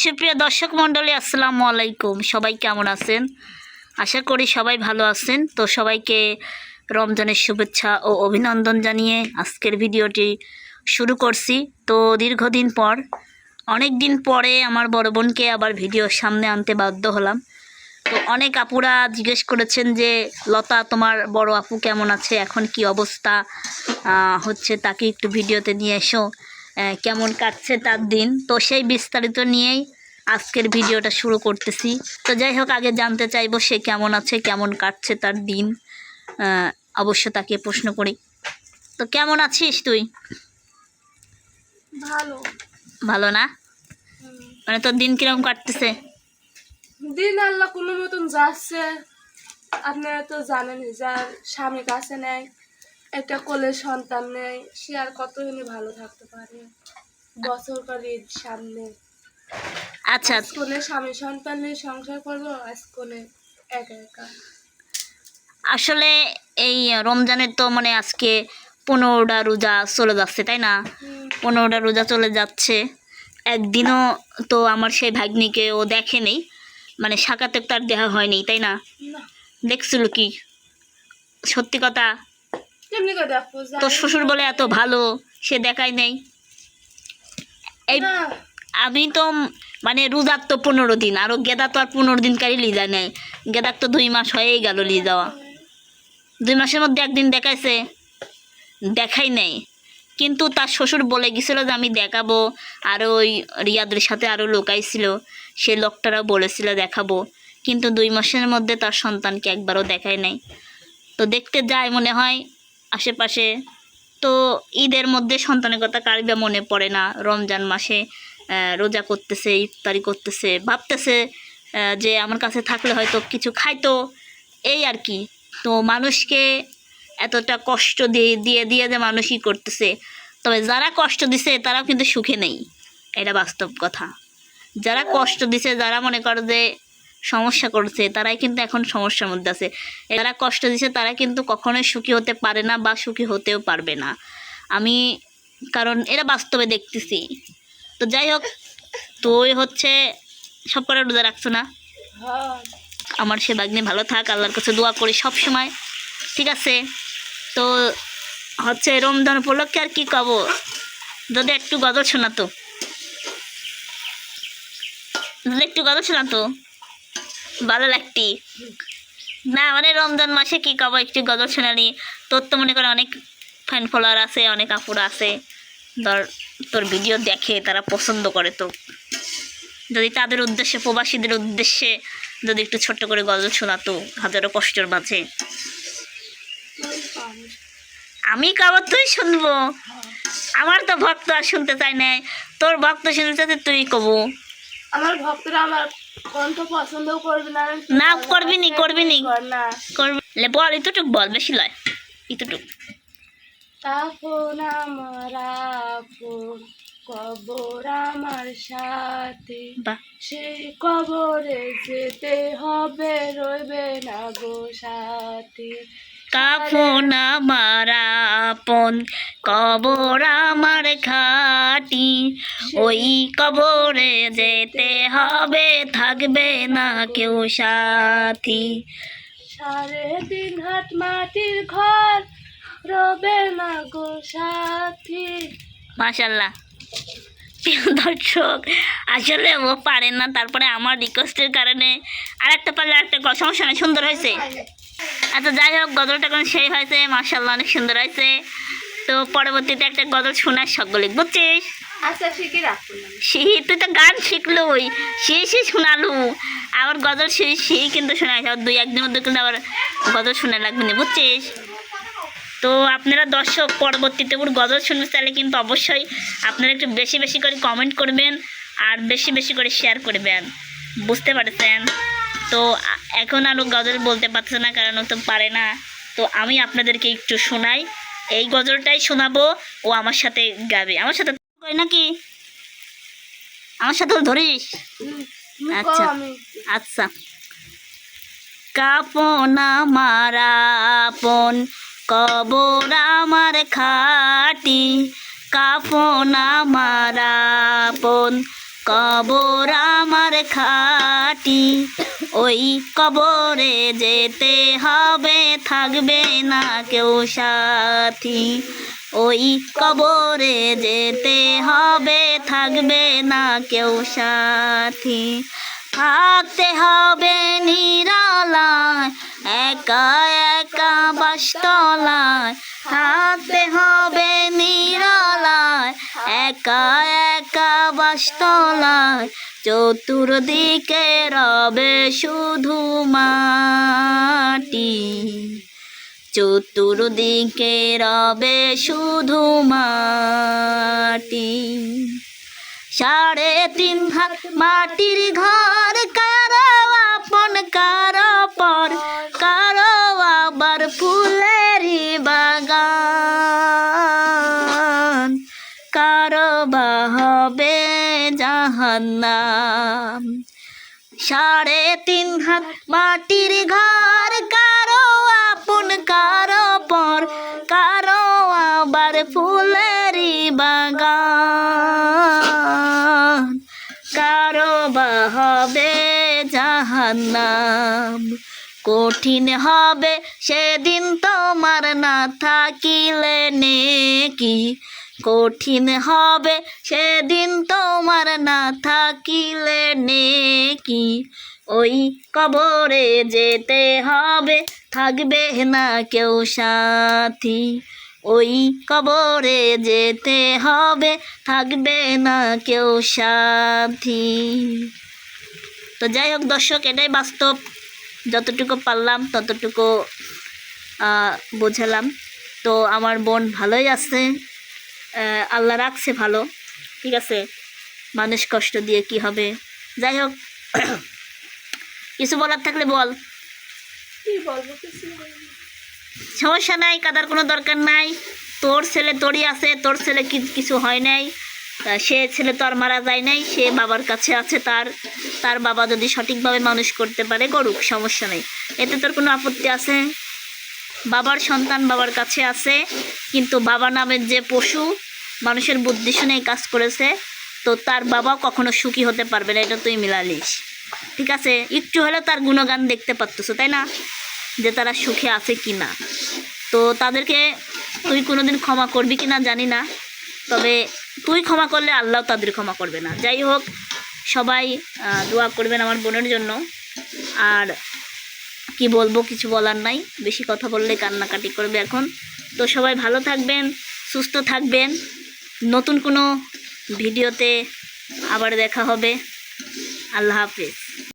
সুপ্রিয় দর্শক মণ্ডলী, আসসালামু আলাইকুম। সবাই কেমন আছেন? আশা করি সবাই ভালো আছেন। তো সবাইকে রমজানের শুভেচ্ছা ও অভিনন্দন জানিয়ে আজকের ভিডিওটি শুরু করছি। তো দীর্ঘদিন পর, অনেক দিন পরে আমার বড় বোনকে আবার ভিডিওর সামনে আনতে বাধ্য হলাম। তো অনেক আপুরা জিজ্ঞেস করেছেন যে, লতা, তোমার বড় আপু কেমন আছে? এখন কি অবস্থা? হচ্ছে তাকে একটু ভিডিওতে নিয়ে এসো। কেমন কাটছে তার দিন। তো সেই বিস্তারিত নিয়েই আজকের ভিডিওটা শুরু করতেছি। তো যাই হোক আগে জানতে চাইব সে কেমন আছে কেমন কাটছে তার দিন। অবশ্য তাকে প্রশ্ন করি। তো কেমন আছিস তুই? ভালো। ভালো না? মানে তোর দিন কীরকম কাটতেছে? দিন আল্লাহ কোনো মতন যাচ্ছে। আপনারা তো জানেনই যার স্বামী কাছে নেয় একটা কোলের সন্তান নেয় সে আর কতদিনই ভালো থাকতে পারে? বছর পর ঈদ সামনে। আচ্ছা। কোলে স্বামী সন্তান নিয়ে সংসার করব আজ কোলে একা একা। আসলে এই রমজানের তো মানে আজকে পনেরোটা রোজা চলে যাচ্ছে তাই না? পনেরোটা রোজা চলে যাচ্ছে। একদিনও তো আমার সেই ভাগ্নিকে ও দেখেনি মানে সাকাতে তার দেওয়া হয়নি তাই না। দেখছিল কি? সত্যি কথা? তোর শ্বশুর বলে এত ভালো সে দেখাই নেই। এই আমি তো মানে রোজার তো পনেরো দিন আরও গেদা তো আর পনেরো দিনকারই লিজা নেই। গেদার তো দুই মাস হয়েই গেল লি যাওয়া। দুই মাসের মধ্যে একদিন দেখাইছে দেখাই নেই। কিন্তু তার শ্বশুর বলে গেছিল যে আমি দেখাবো আরও ওই রিয়াদের সাথে আরও লোক আইছিল সে লোকটারা বলেছিল দেখাবো। কিন্তু দুই মাসের মধ্যে তার সন্তানকে একবারও দেখায় নাই। তো দেখতে যায় মনে হয় আশেপাশে। তো ঈদের মধ্যে সন্তানের কথা কারবে মনে পড়ে না। রমজান মাসে রোজা করতেছে, ইফতারি করতেছে, ভাবতেছে যে আমার কাছে থাকলে হয়তো কিছু খাইতো। এই আর কি। তো মানুষকে এতটা কষ্ট দিয়ে দিয়ে দিয়ে যে মানুষই করতেছে। তবে যারা কষ্ট দিছে, তারাও কিন্তু সুখে নেই। এটা বাস্তব কথা। যারা কষ্ট দিছে, যারা মনে করো যে সমস্যা করছে, তারাই কিন্তু এখন সমস্যার মধ্যে আছে। যারা কষ্ট দিছে, তারা কিন্তু কখনোই সুখী হতে পারে না বা সুখী হতেও পারবে না। আমি, কারণ এরা বাস্তবে দেখতেছি। তো যাই হোক, তুই হচ্ছে সব করে রোজা রাখছো না? আমার সে বাগ্নে ভালো থাক, আল্লাহর কাছে দোয়া করি সব সময় ঠিক আছে? তো হচ্ছে রমজান উপলক্ষে আর কি কব? যদি একটু গজল শোনাতো। যদি একটু গজল শোনাতো? ভালো না মানে রমজান মাসে কি কব, একটু গজল শোনালি। তোর তো মনে করে অনেক ফ্যান ফলোয়ার আছে, অনেক আপুরা আছে। ধর, তোর ভিডিও দেখে তারা পছন্দ করে তো। যদি তাদের উদ্দেশ্যে, প্রবাসীদের উদ্দেশ্যে যদি একটু ছোট্ট করে গজল শোনাতো, হাজারো কষ্টের মাঝে। আমি কাবার তুই শুনব। আমার তো ভক্ত আর শুনতে চাই না তোর ভক্ত শুনতে তুই কবু। আমার ভক্তরা আমার কণ্ঠ পছন্দও করবে না। না, করবি নি, করবি নি। কর না। করবি বল এতটুক বল বেশি লয়। এতটুক। আপন আমার কবর আমার সাথে। সেই কবরে যেতে হবে রইবে না গো সাথে। কাফন আমার আপন কবর আমার খাটি। ওই কবরে যেতে হবে থাকবে না কেউ সাথী। সাড়ে তিন হাত মাটির ঘর রবে না গো সাথী। মাশাল্লাহ। দর্শক আসলে ও পারে না তারপরে আমার রিকোয়েস্টের কারণে আরেকটা পারলে আরেকটা সমস্যা নেই সুন্দর হয়েছে। আচ্ছা যাই হোক গজলটা কোন সেই হয়েছে মাশাল্লাহ অনেক সুন্দর হয়েছে। তো পরবর্তীতে একটা গজল শোনার সকলে বুঝছিস? আচ্ছা শিখে রাখুন। সে তুই তো গান শিখলুই সে সে শোনালু। আবার গজল সেই সেই কিন্তু আবার দুই একদিনের মধ্যে কিন্তু আবার গজল শোনা লাগবে না বুঝছিস? তো আপনারা দর্শক পরবর্তীতে ওর গজল শুনতে চাইলে কিন্তু অবশ্যই আপনারা একটু বেশি বেশি করে কমেন্ট করবেন আর বেশি বেশি করে শেয়ার করবেন। বুঝতে পারছেন? তো এখন আর গজল বলতে পারছে না কারণ ও তো পারে না। তো আমি আপনাদেরকে একটু শোনাই। এই গজলটাই শোনাবো ও আমার সাথে গাবে। আমার সাথে নাকি? আমার সাথে ধরিস? আচ্ছা। আচ্ছা। কাপন আমার আপন কবর আমার খাটি কাপন আমার আপন। কবর আমার খাটি, ওই কবরে যেতে হবে, থাকবে না কেউ সাথী। ওই কবরে যেতে হবে, থাকবে না কেউ সাথী। থাকতে হবে নিরালায় একা একা বাসতলায় থাকতে হবে নিরালায়। একা একা বাসতলায় চতুর্দিকে রবে শুধু মাটি। চতুর্দিকে রবে শুধু মাটি। সাড়ে তিন হাত মাটির ঘর সাড়ে তিন হাত মাটির ঘর, কারও আপন, কারও পর, কারও আবার ফুলেরই বাগান। কারও বা হবে জাহান্নাম, কঠিন হবে সেদিন তোমার না থাকিলে নেকি? কঠিন হবে সেদিন তোমার না থাকিলে নেকি? ওই কবরে যেতে হবে, থাকবে না কেউ সাথী। ওই কবরে যেতে হবে, থাকবে না কেউ সাথী। তো যাই হোক দর্শক, এটাই বাস্তব। যতটুকু পারলাম, ততটুকু বোঝালাম। তো আমার বোন ভালোই আছে। আল্লাহ রাখছে ভালো। ঠিক আছে? মানুষ কষ্ট দিয়ে কি হবে? যাই হোক কিছু বলার থাকলে বল। কি বলব কিছু সমস্যা নাই কাদার কোনো দরকার নাই। তোর ছেলে তোরই আছে তোর ছেলে কিছু হয় নাই। সে ছেলে তো আর মারা যায় নাই সে বাবার কাছে আছে তার। তার বাবা যদি সঠিকভাবে মানুষ করতে পারে করুক সমস্যা নেই। এতে তোর কোনো আপত্তি আছে? বাবার সন্তান বাবার কাছে আছে কিন্তু বাবা নামের যে পশু মানুষের বুদ্ধি শুনে এই কাজ করেছে, তো তার বাবা কখনো সুখী হতে পারবে না, এটা তুই মিলালিস। ঠিক আছে, একটু হলেও তার গুণগান দেখতে পারতেছো, তাই না? যে তারা সুখে আছে কি না। তো তাদেরকে তুই কোনোদিন ক্ষমা করবি কি না জানি না, তবে তুই ক্ষমা করলে আল্লাহ তাদের ক্ষমা করবে না। যাই হোক, সবাই দোয়া করবেন আমার বোনের জন্য। আর কি বলব, কিছু বলার নাই, বেশি কথা বললে কান্নাকাটি করবে এখন। তো সবাই ভালো থাকবেন সুস্থ থাকবেন। নতুন কোনো ভিডিওতে আবার দেখা হবে। আল্লাহ হাফিজ।